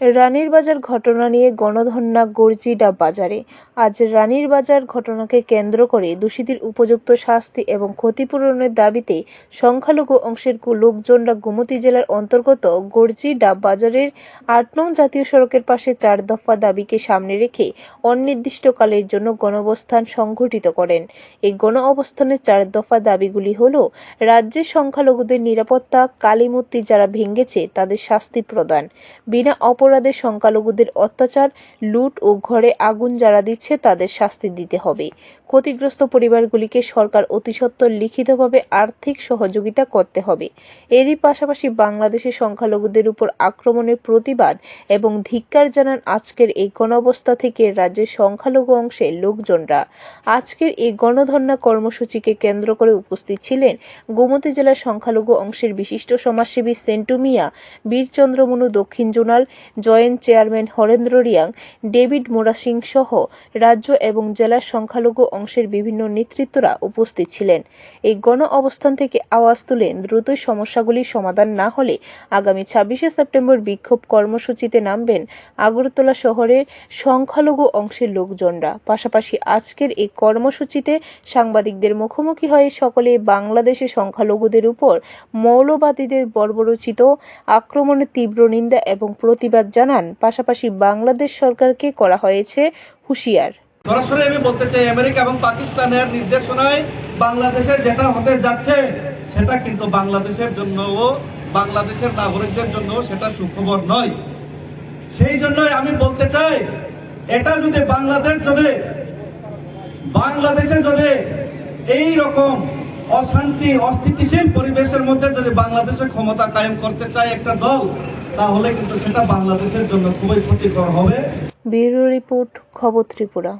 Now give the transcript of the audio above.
রানীর বাজার ঘটনা নিয়ে গণধন্যা গর্জিডা বাজারে। আজ রানীর বাজার ঘটনাকে কেন্দ্র করে দোষীদের উপযুক্ত শাস্তি এবং ক্ষতিপূরণের দাবিতে সংখ্যালঘু অংশের লোকজনরা গোমতী জেলার অন্তর্গত গর্জিডা বাজারের আট নং জাতীয় সড়কের পাশে চার দফা দাবিকে সামনে রেখে অনির্দিষ্টকালের জন্য গণঅবস্থান সংঘটিত করেন। এই গণ অবস্থানের চার দফা দাবিগুলি হল রাজ্যের সংখ্যালঘুদের নিরাপত্তা, কালীমূর্তি যারা ভেঙেছে তাদের শাস্তি প্রদান, বিনা অপরাধে সংখ্যালঘুদের অত্যাচার, লুট ও ঘরে আগুন যারা দিচ্ছে তাদের শাস্তি দিতে হবে। ক্ষতিগ্রস্ত পরিবারগুলিকে সরকার অতিসত্বর লিখিতভাবে আর্থিক সহযোগিতা করতে হবে। এরই পাশাপাশি বাংলাদেশের সংখ্যালঘুদের উপর আক্রমণের প্রতিবাদ এবং ধিক্কার জানান আজকের এই গণঅবস্থা থেকে রাজ্যের সংখ্যালঘু অংশের লোকজনরা। আজকের এই গণধর্ণা কর্মসূচিকে কেন্দ্র করে উপস্থিত ছিলেন গোমতী জেলার সংখ্যালঘু অংশের বিশিষ্ট সমাজসেবী সেন্টু মিয়া, বীরচন্দ্রমনু দক্ষিণ zonal joint chairman Harendra Reang, David Mora Singh সহ রাজ্য এবং জেলার সংখ্যালঘু অংশের বিভিন্ন নেতৃত্বরা উপস্থিত ছিলেন। এই গণ অবস্থান থেকে আওয়াজ তুলেন দ্রুতই সমস্যাগুলির সমাধান না হলে আগামী ছাব্বিশে সেপ্টেম্বর বিক্ষোভ কর্মসূচিতে নামবেন আগরতলা শহরের সংখ্যালঘু অংশের লোকজনরা। পাশাপাশি আজকের এই কর্মসূচিতে সাংবাদিকদের মুখোমুখি হয়ে সকলে বাংলাদেশে সংখ্যালঘুদের উপর মৌলবাদীদের বর্বরচিত আক্রমণের তীব্র নিন্দা এবং প্রতিবাদ জানান, পাশাপাশি বাংলাদেশ সরকারকে করা হয়েছে হুঁশিয়ার। সরাসরি আমি বলতে চাই, আমেরিকা এবং পাকিস্তানের নির্দেশনায় বাংলাদেশে যেটা হতে যাচ্ছে, সেটা কিন্তু বাংলাদেশের জন্য ও বাংলাদেশের নাগরিকদের জন্য সেটা সুখবর নয়। সেই জন্যই আমি বলতে চাই, এটা যদি বাংলাদেশ যদি, বাংলাদেশে যদি এই রকম অশান্তি, অস্থিতিশীল পরিবেশের মধ্যে যদি বাংলাদেশের ক্ষমতা কায়েম করতে চায় একটা দল তাহলে কিন্তু সেটা বাংলাদেশের জন্য খুবই ক্ষতিকর হবে। ব্যুরো রিপোর্ট খবর ত্রিপুরা।